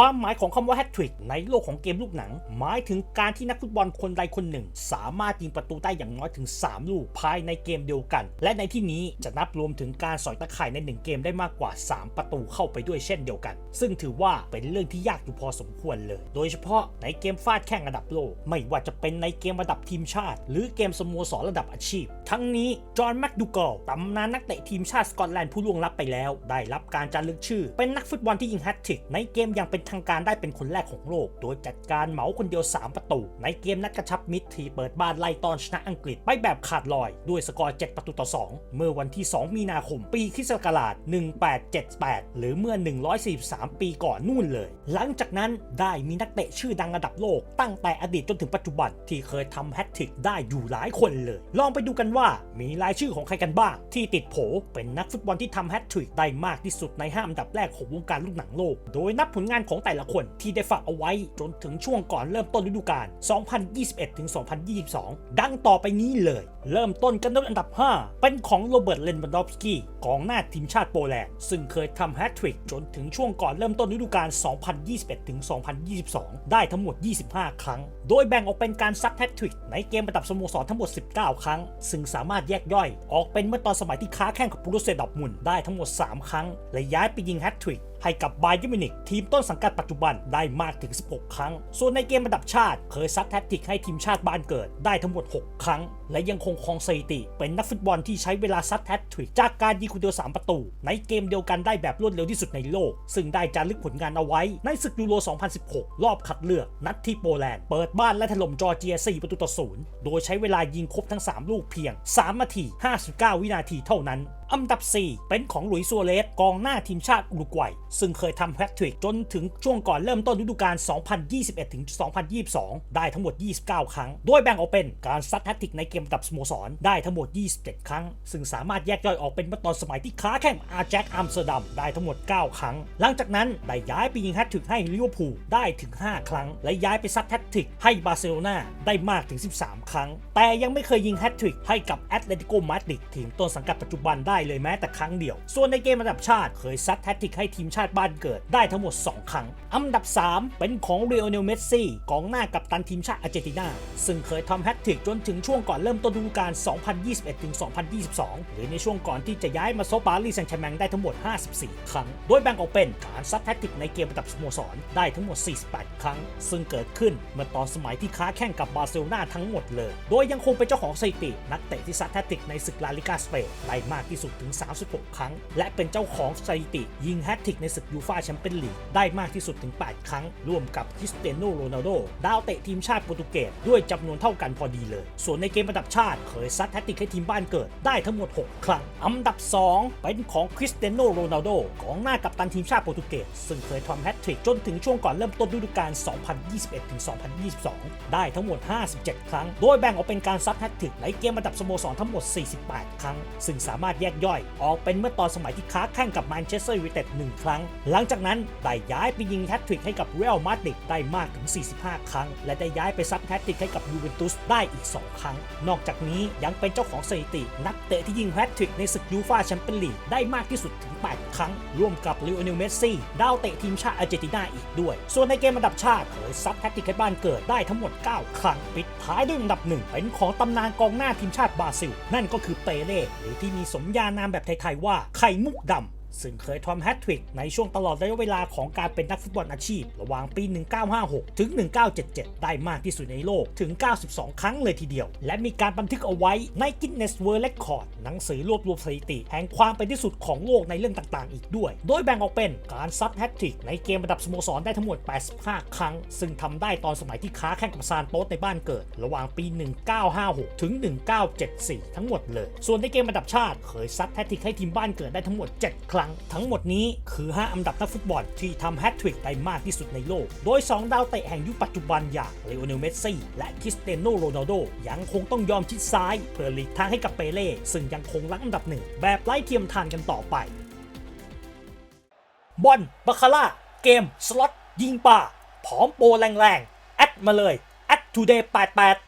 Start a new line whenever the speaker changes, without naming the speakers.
ความหมายของคำว่าแฮตทริกในโลกของเกมลูกหนัง หมายถึงการที่นักฟุตบอลคนใดคนหนึ่ง สามารถยิงประตูได้อย่างน้อยถึง 3 ลูกภายในเกมเดียวกัน และในที่นี้จะนับรวมถึงการสอยตะข่ายใน 1 เกมได้มากกว่า 3 ประตูเข้าไปด้วยเช่นเดียวกัน ซึ่งถือว่าเป็นเรื่องที่ยากอยู่พอสมควรเลย โดยเฉพาะในเกมฟาดแข่งระดับโลก ไม่ว่าจะเป็นในเกมระดับทีมชาติ หรือเกมสโมสรระดับอาชีพ ทั้งนี้จอห์นแมคดูกอลตำนานนักเตะทีมชาติสกอตแลนด์ผู้ล่วงลับไปแล้ว ได้รับการจารึกชื่อ เป็นนักฟุตบอลที่ยิงแฮตทริกในเกมอย่างเป็นทางการได้เป็นคนแรกของโลก โดยจัดการเหมาคนเดียว 3 ประตู ในเกมนัดกระชับมิตรที่เปิดบ้านไล่ตอนชนะอังกฤษไปแบบขาดลอย ด้วยสกอร์ 7 ประตูต่อ 2 เมื่อวันที่ 2 มีนาคมปีคริสต์ศักราช 1878 หรือเมื่อ 143 ปีก่อนนู่นเลย หลังจากนั้นได้มีนักเตะชื่อดังระดับโลก ตั้งแต่อดีตจนถึงปัจจุบันที่เคยทำแฮตทริกได้อยู่หลายคนเลย ลองไปดูกันว่ามีรายชื่อของใครกันบ้าง ที่ติดโผเป็นนักฟุตบอลที่ทำแฮตทริกได้มากที่สุดในห้าอันดับแรกของวงการลูกหนังโลก โดยนับผลงานของแต่ละคนที่ได้ฝากเอาไว้จนถึงช่วงก่อนเริ่มต้นฤดูกาล 2021ถึง2022 ดังต่อไปนี้เลย เริ่มต้นกันด้วยอันดับ 5 เป็นของโรเบิร์ต เลนบันดอฟสกี้กองหน้าทีมชาติโปแลนด์ ซึ่งเคยทำแฮตทริกจนถึงช่วงก่อนเริ่มต้นฤดูกาล 2021ถึง2022 ได้ทั้งหมด 25 ครั้ง โดยแบ่งออกเป็นการซัดแฮตทริกในเกมระดับสโมสรทั้งหมด 19 ครั้ง ซึ่งสามารถแยกย่อย ออกเป็นเมื่อตอนสมัยที่ค้าแข่งกับบูรุเซดอร์ทมุนได้ทั้งหมด 3 ครั้ง และย้ายไปยิงแฮตทริก ให้กับบาเยร์มินิกทีมต้นสังกัดปัจจุบันได้มากถึง 16 ครั้ง ส่วนในเกมระดับชาติ เคยซัดแฮตทริกให้ทีมชาติบ้านเกิดได้ทั้งหมด 6 ครั้ง และยังคงครองสถิติ เป็นนักฟุตบอลที่ใช้เวลาซัดแฮตทริกจากการยิงคนเดียว 3 ประตู ในเกมเดียวกันได้แบบรวดเร็วที่สุดในโลก ซึ่งได้จารึกผลงานเอาไว้ ในศึกยูโร 2016 รอบคัดเลือก นัดที่โปแลนด์ เปิดบ้านและถล่มจอร์เจีย 4 ประตูต่อ0โดยใช้เวลายิงครบทั้ง 3 ลูกเพียง 3 นาที 59 วินาทีเท่านั้นอันดับ 4 เป็นของหลุยส์ซัวเรสกองหน้าทีมชาติอุรุกวัย ซึ่งเคยทำแฮตทริกจนถึงช่วงก่อนเริ่มต้นฤดูกาล 2021-2022 ได้ทั้งหมด 29 ครั้ง โดยแบ่งออกเป็นการซัดแฮตทริกในเกมระดับสโมสร ได้ทั้งหมด 27 ครั้ง ซึ่งสามารถแยกย่อยออกเป็นเมื่อตอนสมัยที่ค้าแข่งอาแจ็คอัมสเตอร์ดัมได้ทั้งหมด 9 ครั้ง หลังจากนั้นได้ย้ายไปยิงแฮตทริกให้ลิเวอร์พูลได้ถึง 5 ครั้ง และย้ายไปซัดแฮตทริกให้บาร์เซโลนาได้มากถึง 13 ครั้ง แต่ยังไม่เคยยิงแฮตทริกให้กับแอตเลติโกมาดริดทีมต้นสังกัดปัจจุบันได้เลยแม้แต่ครั้งเดียว ส่วนในเกมระดับชาติเคยซัดแฮตทริกให้ทีมชาติบ้านเกิดได้ทั้งหมด 2 ครั้ง อันดับ 3 เป็นของเรโอเนลเมสซี่กองหน้ากับตันทีมชาติอาร์เจนตินาซึ่งเคยทำแฮตทริกจนถึงช่วงก่อนเริ่มต้นฤดูกาล 2,021-2,022 หรือในช่วงก่อนที่จะย้ายมาโซปารีแซงต์แชร์แมงได้ทั้งหมด 54 ครั้ง โดยแบ่งออกเป็นการซัดแฮตทริกในเกมระดับสโมสรได้ทั้งหมด 48 ครั้ง ซึ่งเกิดขึ้นเมื่อตอนสมัยที่ค้าแข่งกับบาร์เซโลนาทั้งหมดเลย โดยยังคงเป็นเจ้าของสถิติ นักเตะที่ซัดแฮตทริกในศึกลาลิกาสเปนได้มากที่สุดถึง 36 ครั้ง และเป็นเจ้าของสถิติ ยิงแฮตทริกในศึกยูฟ่าแชมเปี้ยนลีกได้มากที่สุดถึง 8 ครั้ง ร่วมกับคริสเตียโนโรนัลโดดาวเตะทีมชาติโปรตุเกสด้วยจำนวนเท่ากันพอดีเลย ส่วนในเกมระดับชาติเคยซัดแฮตทริกให้ทีมบ้านเกิดได้ทั้งหมด 6 ครั้ง อันดับ 2 เป็นของคริสเตียโนโรนัลโดกองหน้ากับตันทีมชาติโปรตุเกสซึ่งเคยทำแฮตทริกจนถึงช่วงก่อนเริ่มต้นฤดูกาล 2021-2022 ได้ทั้งหมด 57 ครั้ง โดยแบ่งออกเป็นการซัดแฮตทริกในเกมระดับสโมสรทั้งหมด 48 ครั้ง ซึ่งสามารถแยกย่อยออกเป็นเมื่อตอนสมัยที่ค้าแข่งกับแมนเชสเตอร์ยูไนเต็ด1ครั้ง หลังจากนั้นได้ย้ายไปยิงแฮตทริกให้กับเรอัลมาดริดได้มากถึง 45 ครั้ง และได้ย้ายไปซัดแฮตทริกให้กับยูเวนตุสได้อีก 2 ครั้งนอกจากนี้ยังเป็นเจ้าของสถิติ นักเตะที่ยิงแฮตทริกในศึกยูฟ่าแชมเปี้ยนลีกได้มากที่สุดถึง 8 ครั้ง ร่วมกับลิโอเนลเมสซี่ดาวเตะทีมชาติอาร์เจนตินาอีกด้วย ส่วนในเกมระดับชาติเคยซัดแฮตทริกให้บ้านเกิดได้ทั้งหมด 9 ครั้ง ปิดท้ายด้วยอันดับหนึ่งเป็นของตำนานกองหน้าทีมชาติบราซิล นั่นก็คือเปเล่หรือที่มีสมญานามแบบไทยๆว่าไข่มุกดำ ซึ่งเคยทำแฮตทริกในช่วงตลอดระยะเวลาของการเป็นนักฟุตบอลอาชีพ ระหว่างปี 1956 ถึง 1977 ได้มากที่สุดในโลกถึง 92 ครั้งเลยทีเดียว และมีการบันทึกเอาไว้ใน Guinness World Record หนังสือรวบรวมสถิติ แห่งความเป็นที่สุดของโลกในเรื่องต่างๆ อีกด้วย โดยแบ่งออกเป็นการซัดแฮตทริกในเกมระดับสโมสรได้ทั้งหมด 85 ครั้ง ซึ่งทำได้ตอนสมัยที่ค้าแข่งกับซานโตสในบ้านเกิด ระหว่างปี 1956 ถึง 1974 ทั้งหมดเลย ส่วนในเกมระดับชาติเคยซัดแฮตทริกให้ทีมบ้านเกิดได้ทั้งหมด 7 ครั้งทั้งหมดนี้คือ 5 อันดับนักฟุตบอลที่ทำแฮตทริกได้มากที่สุดในโลก โดย 2 ดาวเตะแห่งยุคปัจจุบันอย่างเลโอเนลเมสซี่และคริสเตียโนโรนัลโดยังคงต้องยอมชิดซ้าย เพื่อหลีกทางให้กับเปเล่ซึ่งยังคงรังอันดับหนึ่งแบบไร้เทียมทานกันต่อไป บอลบาคาร่าเกม สล็อตยิงป่า ผอมโปรแรงๆแอดมาเลยแอด today 88